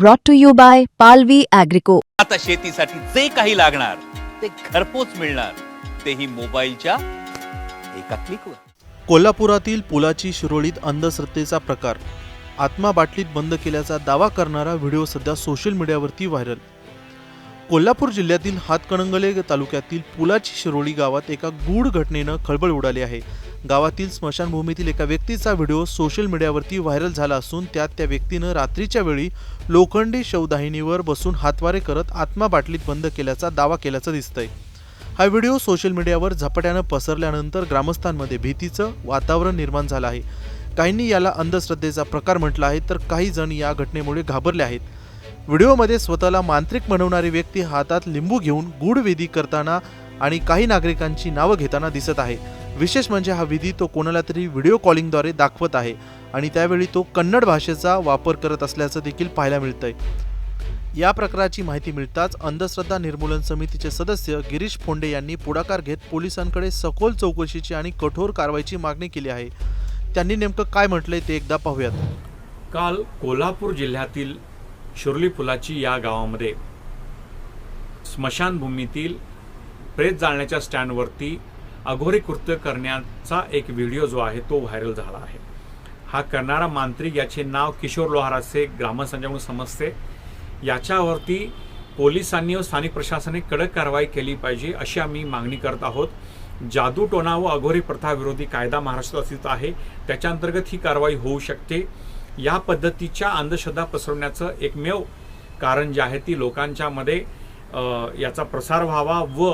brought to you by Palvi Agrico. आता शेतीसाठी जे काही लागणार ते घरपोच मिळणार. तेही मोबाईलच्या एका क्लिकवर कोल्हापुरातील पुलाची शिरोळीत अंधश्रद्धेचा प्रकार आत्मा बाटलीत बंद केल्याचा दावा करणारा व्हिडिओ सध्या सोशल मीडियावरती व्हायरल. कोल्हापूर जिल्ह्यातील हातकणंगले तालुक्यातील पुलाची शिरोळी गावात एका गूढ घटनेनं खळबळ उडाली आहे. गावातील स्मशानभूमीतील एका व्यक्तीचा व्हिडिओ सोशल मीडियावरती व्हायरल झाला असून त्यात त्या व्यक्तीनं रात्रीच्या वेळी लोखंडी शवदाहिनीवर बसून हातवारे करत आत्मा बाटलीत बंद केल्याचा दावा केल्याचं दिसतंय. हा व्हिडिओ सोशल मीडियावर झपाट्यानं पसरल्यानंतर ग्रामस्थांमध्ये भीतीचं वातावरण निर्माण झालं आहे. काहींनी याला अंधश्रद्धेचा प्रकार म्हटला आहे तर काही जण या घटनेमुळे घाबरले आहेत. व्हिडिओमध्ये स्वतःला मांत्रिक म्हणवणारी व्यक्ती हातात लिंबू घेऊन गूढवेधी करताना आणि काही नागरिकांची नावं घेताना दिसत आहे. विशेष म्हणजे हा विधी तो कोणाला तरी व्हिडिओ कॉलिंगद्वारे दाखवत आहे. आणि त्यावेळी तो कन्नड भाषेचा वापर करत असल्याचं देखील पाहायला मिळतंय. या प्रकाराची माहिती मिळताच अंधश्रद्धा निर्मूलन समितीचे सदस्य गिरीश फोंडे यांनी पुढाकार घेत पोलिसांकडे सखोल चौकशीची आणि कठोर कारवाईची मागणी केली आहे. त्यांनी नेमकं काय म्हटलंय ते एकदा पाहूयात. काल कोल्हापूर जिल्ह्यातील शिर्ली पुलाची या गावामध्ये स्मशानभूमीतील प्रेत जाळण्याच्या स्टँडवरती अघोरी कृत्य करण्याचा एक व्हिडिओ जो आहे तो व्हायरल झाला आहे. हा करणारा मांत्रिक याचे नाव किशोर लोहाराचे ग्रामस्थांच्याकडून समजते. याच्यावरती पोलिसांनी व स्थानिक प्रशासनाने कडक कारवाई केली पाहिजे अशी आम्ही मागणी करत आहोत. जादू टोना व अघोरी प्रथाविरोधी कायदा महाराष्ट्रात अस्तित्व आहे. त्याच्या अंतर्गत ही कारवाई होऊ शकते. या पद्धतीच्या अंधश्रद्धा पसरवण्याचं एकमेव कारण जे आहे ती लोकांच्यामध्ये याचा प्रसार व्हावा व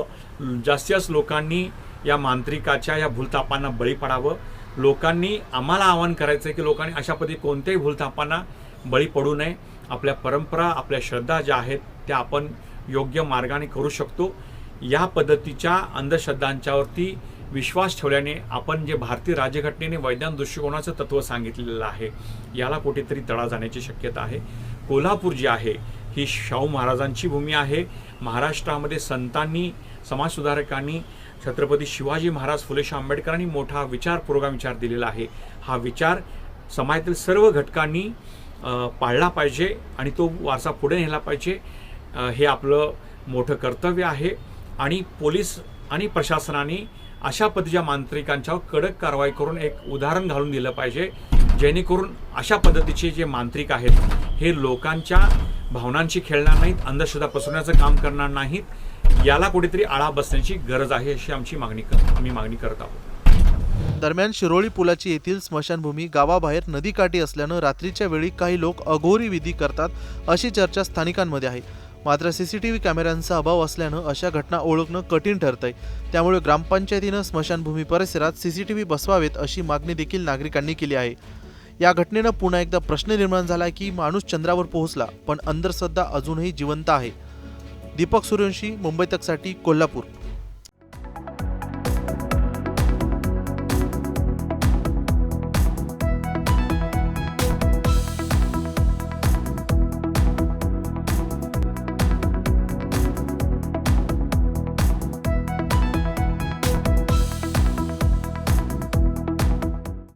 जास्तीत जास्त लोकांनी या मांत्रिकाच्या या भूलतापांना बळी पडावं. लोकांनी आम्हाला आवाहन करायचं आहे की लोकांनी अशा पद्धती कोणत्याही भूलतापांना बळी पडू नये. आपल्या परंपरा आपल्या श्रद्धा ज्या आहेत त्या आपण योग्य मार्गाने करू शकतो. या पद्धतीच्या अंधश्रद्धांच्यावरती विश्वास ठेवल्याने आपण जे भारतीय राज्यघटनेने वैज्ञानिक दृष्टिकोनाचं तत्व सांगितलेलं आहे याला कुठेतरी तडा जाण्याची शक्यता आहे. कोल्हापूर जी आहे ही शाहू महाराजांची भूमी आहे. महाराष्ट्रामध्ये संतांनी समाजसुधारकांनी छत्रपती शिवाजी महाराज फुलेशा आंबेडकरांनी मोठा विचार पुरोगामी विचार दिलेला आहे. हा विचार समाजातील सर्व घटकांनी पाळला पाहिजे आणि तो वारसा पुढे नेला पाहिजे. हे आपलं मोठं कर्तव्य आहे आणि पोलीस आणि प्रशासनाने अशा पद्धतीच्या मांत्रिकांच्यावर कडक कारवाई करून एक उदाहरण घालून दिलं पाहिजे. जेणेकरून अशा पद्धतीचे जे मांत्रिक आहेत हे लोकांच्या भावनांशी खेळणार नाहीत अंधश्रद्धा पसरवण्याचं काम करणार नाहीत. याला कुठेतरी आळा बसण्याची गरज आहे अशी आमची मागणी कर आम्ही मागणी करत आहोत. दरम्यान शिरोळी पुलाची येथील स्मशानभूमी गावाबाहेर नदीकाठी असल्यानं रात्रीच्या वेळी काही लोक अघोरी विधी करतात अशी चर्चा स्थानिकांमध्ये आहे. मात्र सीसीटीव्ही कॅमेऱ्यांचा अभाव असल्यानं अशा घटना ओळखणं कठीण ठरतंय. त्यामुळे ग्रामपंचायतीनं स्मशानभूमी परिसरात सीसीटीव्ही बसवावेत अशी मागणी देखील नागरिकांनी केली आहे. या घटनेनं पुन्हा एकदा प्रश्न निर्माण झाला की माणूस चंद्रावर पोहोचला पण अंधश्रद्धा अजूनही जिवंत आहे. दीपक सूर्यवंशी मुंबई तकसाठी कोल्हापूर.